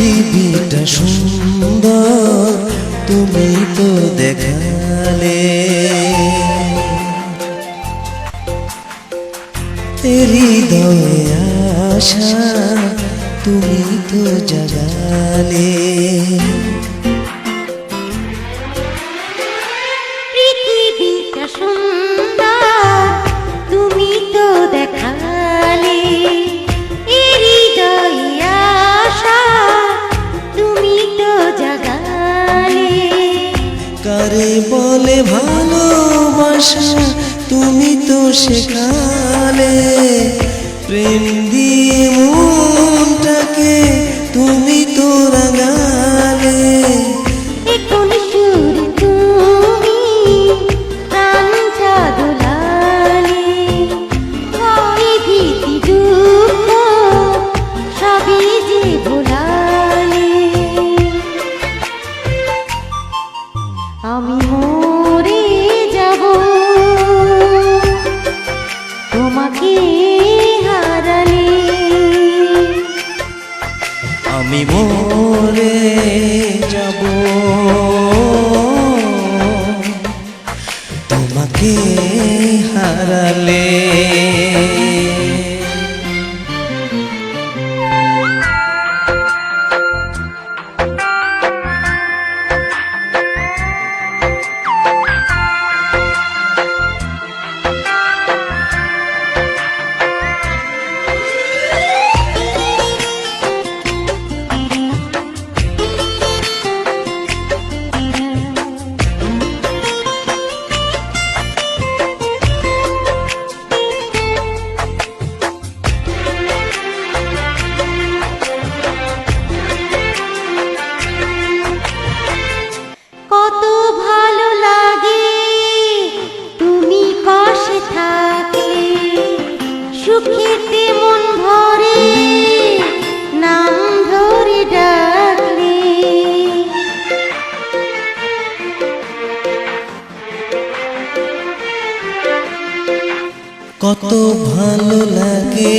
পৃথিবীটা সুন্দর তুমি তো দেখালে। হৃদয়ে আশা তুমি তো জাগালে। শেখালে প্রেম দিয়ে মনটাকে তুমি তো রাঙালে। এখন সুর তোমাকে হারালি। আমি মরে ভালো লাগে।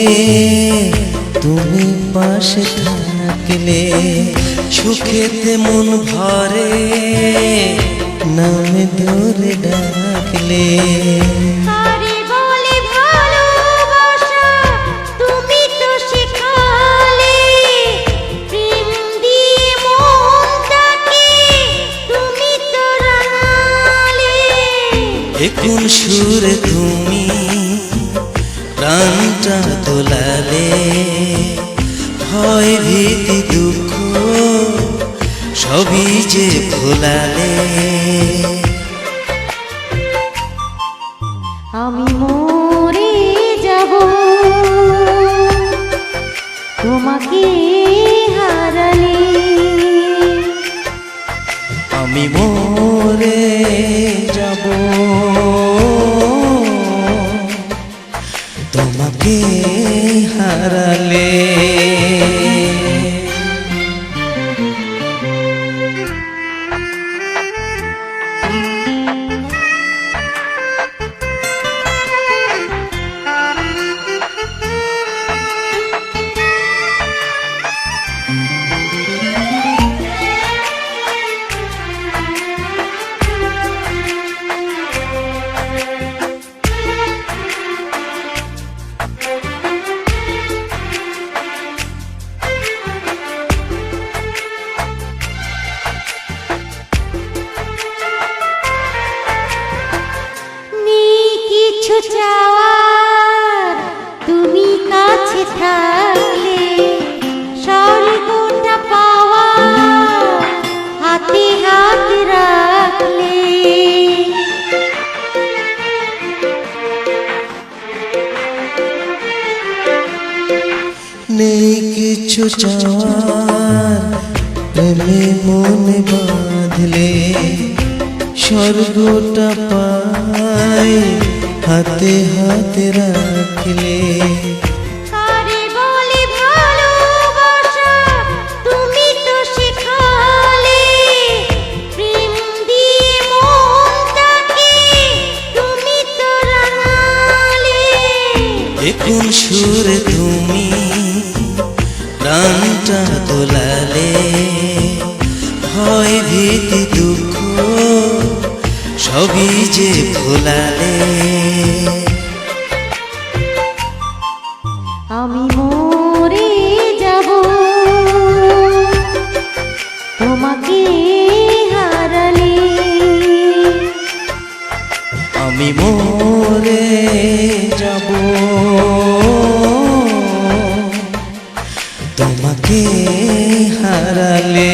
তুমি পাশে থাকলে সুখেতে মন ভরে নামে ধরে ডাকলে। এখন সুরে তুমি প্রাণটা তোলালে হয় ভীতি দুঃখ সবই যে ভোলালে। আমি মরে যাব। তোমাকে কিছু চাওয়ার তুমি কাছে থাকলে স্বর্গটা পাওয়া হাতে হাত রাখলে। নেই কিছু চাওয়ার, প্রেমে মনে বাঁধলে স্বর্গটা পায়। হাতে হাতে রাখলে। এখন সুরে তুমি প্রাণটা তোলালে। ভয় ভীতি দুঃখ সবই যে ভোলালে। আমি মরে যাব তোমাকে হারালে। আমি মরে যাব। তোমাকে হারালে।